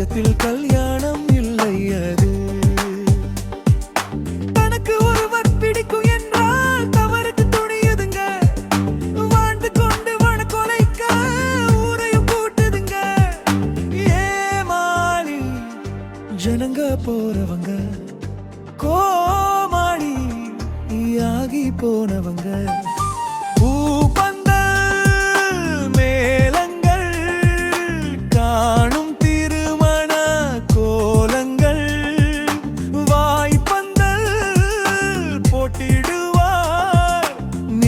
நெஞ்சத்தில் கல்யாணம் இல்லை அது. தனக்கு ஒருவர் பிடிக்கும் என்றால் தவறுக்கு துணியுதுங்க. வாழ்ந்து கொண்டு வனக்கொலைக்க ஊரையும் கூட்டுதுங்க ஏமாளி ஜனங்க போறவங்க. கோமாளி ஆகி போனவங்க.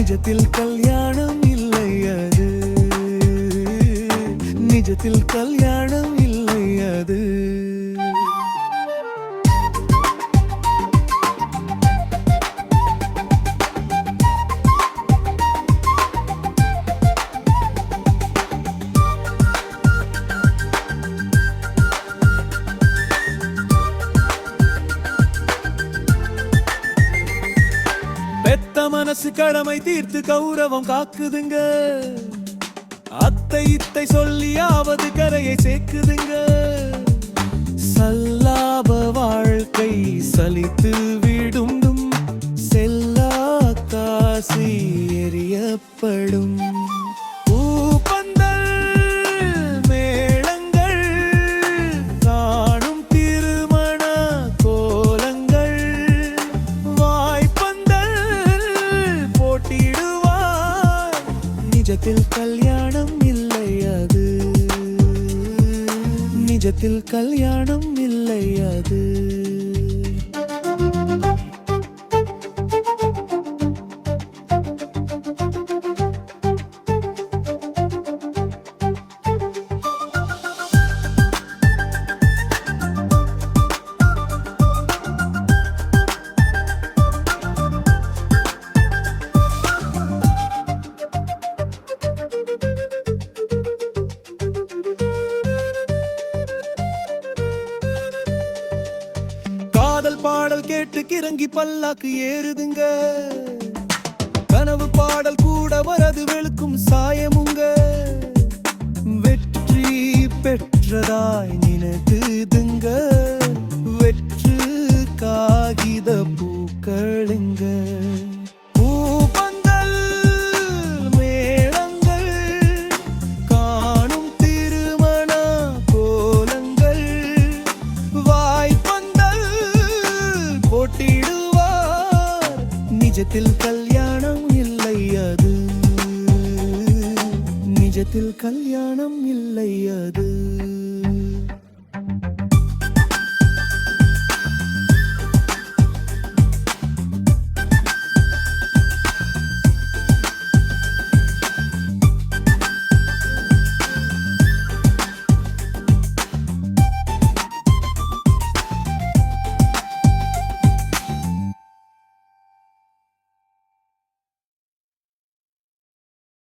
நிஜத்தில் கல்யாணம் இல்லை அது. நிஜத்தில் கல்யாணம் அரசு கடமை தீர்த்து கௌரவம் காக்குதுங்க. அத்தை இத்தை சொல்லியாவது கரையை சேர்க்குதுங்க. சல்லாப வாழ்க்கை சலித்து விடும் செல்லா காசி எரியப்படும். நிஜத்தில் கல்யாணம் இல்லை அது. நிஜத்தில் கல்யாணம் இல்லை அது. பாடல் கேட்டு கிறங்கி பல்லாக்கு ஏறுதுங்க. கனவு பாடல் கூட வர நிஜத்தில் கல்யாணம் இல்லை அது. நிஜத்தில் கல்யாணம் இல்லை அது.